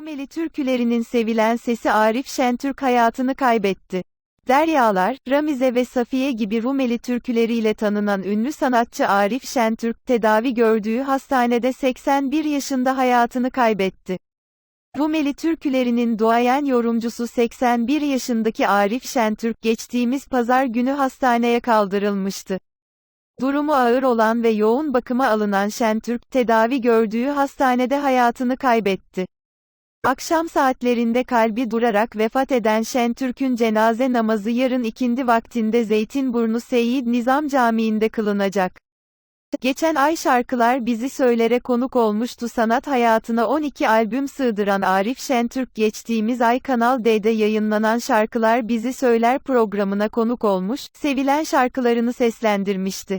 Rumeli türkülerinin sevilen sesi Arif Şentürk hayatını kaybetti. Deryalar, Ramize ve Safiye gibi Rumeli türküleriyle tanınan ünlü sanatçı Arif Şentürk, tedavi gördüğü hastanede 81 yaşında hayatını kaybetti. Rumeli türkülerinin duayen yorumcusu 81 yaşındaki Arif Şentürk geçtiğimiz pazar günü hastaneye kaldırılmıştı. Durumu ağır olan ve yoğun bakıma alınan Şentürk, tedavi gördüğü hastanede hayatını kaybetti. Akşam saatlerinde kalbi durarak vefat eden Şentürk'ün cenaze namazı yarın ikindi vaktinde Zeytinburnu Seyyid Nizam Camii'nde kılınacak. Geçen ay şarkılar bizi söylere konuk olmuştu sanat hayatına 12 albüm sığdıran Arif Şentürk geçtiğimiz ay Kanal D'de yayınlanan Şarkılar Bizi Söyler programına konuk olmuş, sevilen şarkılarını seslendirmişti.